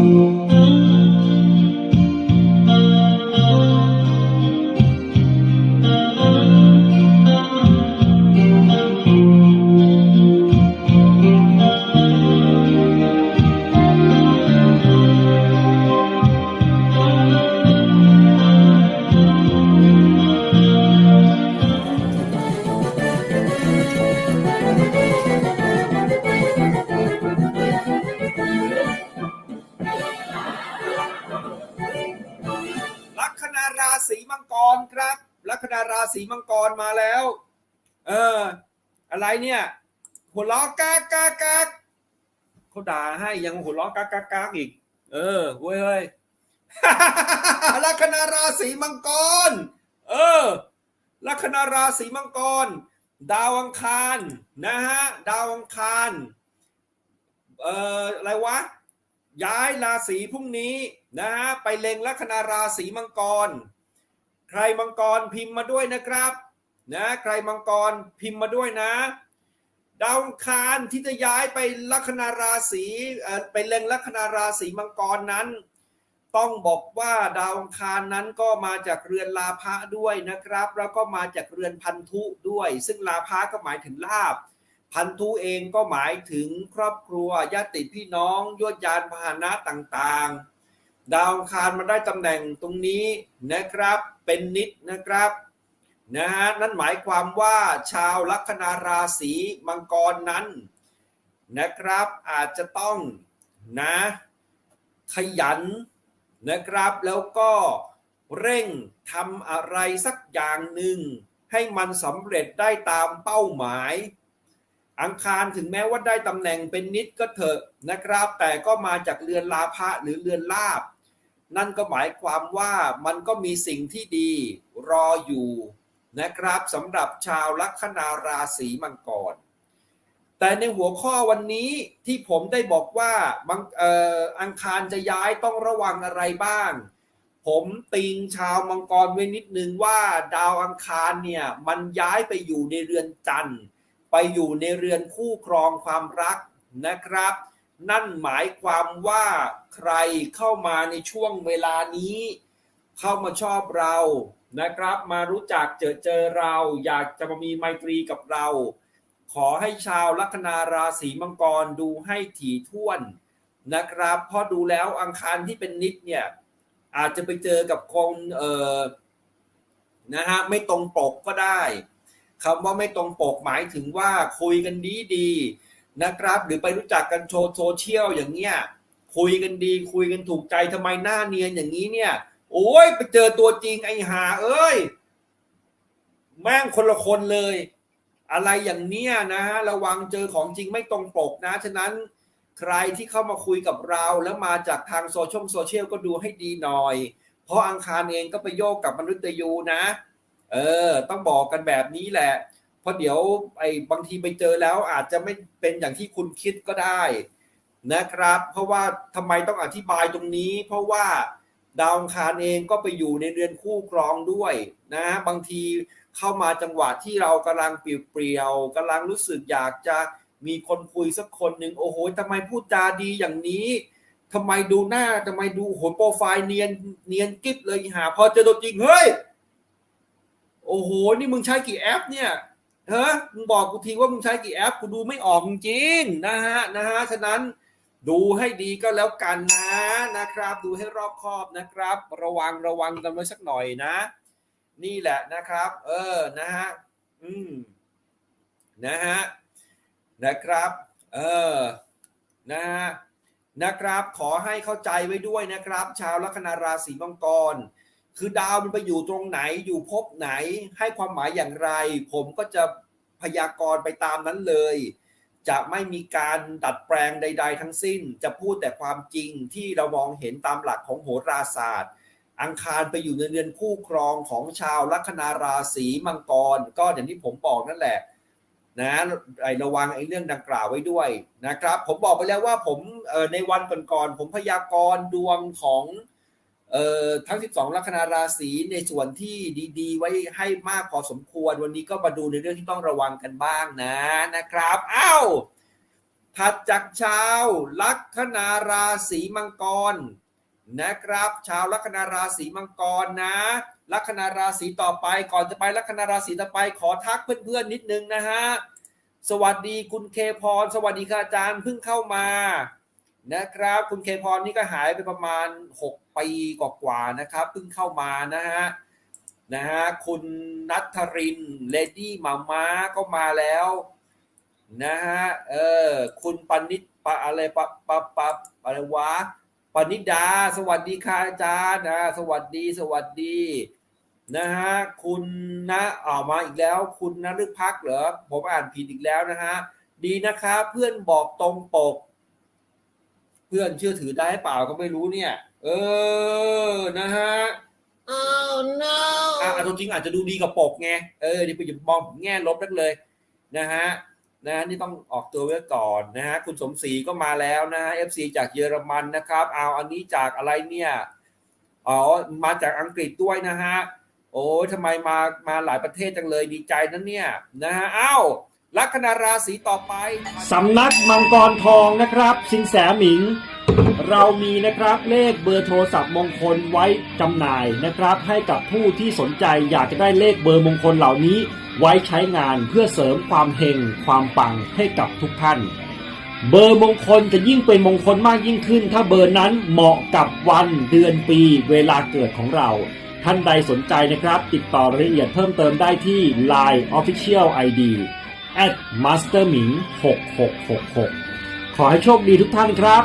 ลั ครับลัคนาราศีมังกรมาแล้ว เออ อะไรเนี่ยหัวล้อกากากากเขาด่าให้ยังหัวล้อกากากากอีก เออเว้ยเว้ยลัคนาราศีมังกร เออ ลัคนาราศีมังกร ดาวอังคารนะฮะ ดาวอังคาร เอ่อ อะไรวะ ย้ายราศีพรุ่งนี้นะฮะ ไปเล็งลัคนาราศีมังกร ใครมังกรพิมพ์มาด้วยนะครับนะใครมังกรพิมพ์มาด้วยนะ ดาวคารที่จะย้ายไปลัคนาราศีไปเล็งลัคนาราศีมังกรนั้น ต้องบอกว่าดาวังคารนั้นก็มาจากเรือนลาภะด้วยนะครับ แล้วก็มาจากเรือนพันธุด้วย ซึ่งลาภะก็หมายถึงลาบพันธุเองก็หมายถึงครอบครัวญาติพี่น้องยวดยานพาหนะต่างๆ ดาวอังคารมาได้ตำแหน่งตรงนี้นะครับ เป็นนิดนะครับนะฮะนั่นหมายความว่าชาวลัคนาราศีมังกรนั้นนะครับ อาจจะต้องนะขยันนะครับ แล้วก็เร่งทำอะไรสักอย่างหนึ่ง ให้มันสำเร็จได้ตามเป้าหมาย อังคารถึงแม้ว่าได้ตำแหน่งเป็นนิดก็เถอะนะครับ แต่ก็มาจากเรือนลาภะหรือเรือนลาบ นั่นก็หมายความว่ามันก็มีสิ่งที่ดีรออยู่นะครับสำหรับชาวลัคนาราศีมังกร แต่ในหัวข้อวันนี้ที่ผมได้บอกว่าบางอออังคารจะย้ายต้องระวังอะไรบ้าง ผมติงชาวมังกรไว้นิดนึงว่าดาวอังคารเนี่ยมันย้ายไปอยู่ในเรือนจันทร์ ไปอยู่ในเรือนคู่ครองความรักนะครับ นั่นหมายความว่าใครเข้ามาในช่วงเวลานี้ เข้ามาชอบเรานะครับ มารู้จักเจอเจอเรา อยากจะมามีไมตรีกับเรา ขอให้ชาวลัคนาราศีมังกรดูให้ถี่ถ้วนนะครับเพราะดูแล้วอังคารที่เป็นนิดเนี่ยอาจจะไปเจอกับคงเอ่อนะฮะไม่ตรงปกก็ได้คำว่าไม่ตรงปกหมายถึงว่าคุยกันดีดี นะครับ หรือไปรู้จักกันโชว์โซเชียลอย่างเงี้ยคุยกันดีคุยกันถูกใจทำไมหน้าเนียนอย่างนี้เนี่ย โอ้ยไปเจอตัวจริงไอ้หา เอ้ยแม่งคนละคนเลย อะไรอย่างเนี้ยนะฮะระวังเจอของจริงไม่ตรงปกนะ ฉะนั้นใครที่เข้ามาคุยกับเราแล้วมาจากทางโซเชียลโซเชียลก็ดูให้ดีหน่อย เพราะอังคารเองก็ไปโยกกับมนุษย์ยูนะ เออ ต้องบอกกันแบบนี้แหละ เพราะเดี๋ยวไอ้บางทีไปเจอแล้วอาจจะไม่เป็นอย่างที่คุณคิดก็ได้นะครับ เพราะว่าทำไมต้องอธิบายตรงนี้ เพราะว่าดาวคารเองก็ไปอยู่ในเรือนคู่ครองด้วยนะบางทีเข้ามาจังหวะที่เรากำลังเปลี่ยวๆกำลังรู้สึกอยากจะมีคนคุยสักคนหนึ่งโอ้โหทำไมพูดจาดีอย่างนี้ทำไมดูหน้าทำไมดูโหโปรไฟล์เนียนเนียนกิ๊บเลยหา พอเจอตัวจริงเฮ้ยโอ้โห นี่มึงใช้กี่แอปเนี่ย เฮ้มึงบอกกูทีว่ามึงใช้กี่แอปกูดูไม่ออกจริงนะฮะนะฮะฉะนั้นดูให้ดีก็แล้วกันนะนะครับ ดูให้รอบคอบนะครับ ระวังระวังกันไว้สักหน่อยนะ นี่แหละนะครับ เออนะฮะอืมนะฮะนะครับ เออนะฮะนะครับ ขอให้เข้าใจไว้ด้วยนะครับ ชาวลัคนาราศีมังกร คือดาวมันไปอยู่ตรงไหนอยู่ภพไหนให้ความหมายอย่างไร ผมก็จะพยากรณ์ไปตามนั้นเลย จะไม่มีการดัดแปลงใด ๆ ทั้งสิ้น จะพูดแต่ความจริงที่เรามองเห็นตามหลักของโหราศาสตร์ อังคารไปอยู่ในเรือนคู่ครองของชาวลัคนาราศีมังกร ก็อย่างที่ผมบอกนั่นแหละนะไอระวังไอ้เรื่องดังกล่าวไว้ด้วยนะครับ ผมบอกไปแล้วว่าผมเอ่อในวันก่อนๆผมพยากรณ์ดวงของ เอ่อทั้ง 12 ลัคนาราศีในส่วนที่ดี ๆ ไว้ให้มากพอสมควร วันนี้ก็มาดูในเรื่องที่ต้องระวังกันบ้างนะนะครับอ้าวถัดจากชาวลัคนาราศีมังกรนะครับ ชาวลัคนาราศีมังกรนะ ลัคนาราศีต่อไปก่อนจะไปลัคนาราศีต่อไปขอทักเพื่อนๆนิดนึงนะฮะสวัสดีคุณเคพร สวัสดีค่ะอาจารย์เพิ่งเข้ามา นะครับ คุณเคพรนี่ก็หายไปประมาณ 6 ปีกว่าๆนะครับเพิ่งเข้ามานะฮะนะฮะคุณนัทธรินเลดี้มาม้าก็มาแล้วนะฮะเออคุณปนิดปะอะไรปะปะปะอะไรวะปนิดา สวัสดีค่ะอาจารย์นะสวัสดีสวัสดีนะฮะคุณนะออกมาอีกแล้ว คุณนฤพักเหรอผมอ่านผิดอีกแล้วนะฮะดีนะครับเพื่อนบอกตรงปก เพื่อนเชื่อถือได้เปล่าก็ไม่รู้เนี่ย เออนะฮะ Oh no! อะตัวจริงอาจจะดูดีกับปกไงเออนี่ไปอย่ามองผมแง่ลบนักเลยนะฮะนะนี่ต้องออกตัวไว้ก่อนนะฮะคุณสมศรีก็มาแล้วนะฮะ FC จากเยอรมันนะครับเอาอันนี้จากอะไรเนี่ยอ๋อมาจากอังกฤษด้วยนะฮะโอ้ยทำไมมามาหลายประเทศจังเลยดีใจนะเนี่ยนะฮะอ้าว ลัคนาราศีต่อไป สำนักมังกรทองนะครับ สินแสหมิง เรามีนะครับเลขเบอร์โทรศัพท์มงคลไว้จำหน่ายนะครับ ให้กับผู้ที่สนใจอยากจะได้เลขเบอร์มงคลเหล่านี้ ไว้ใช้งานเพื่อเสริมความเฮงความปังให้กับทุกท่าน เบอร์มงคลจะยิ่งเป็นมงคลมากยิ่งขึ้น ถ้าเบอร์นั้นเหมาะกับวันเดือนปีเวลาเกิดของเราท่านใดสนใจนะครับ ติดต่อรายละเอียดเพิ่มเติมได้ที่ Line Official ID at masterming 6666 ขอให้โชคดีทุกท่านครับ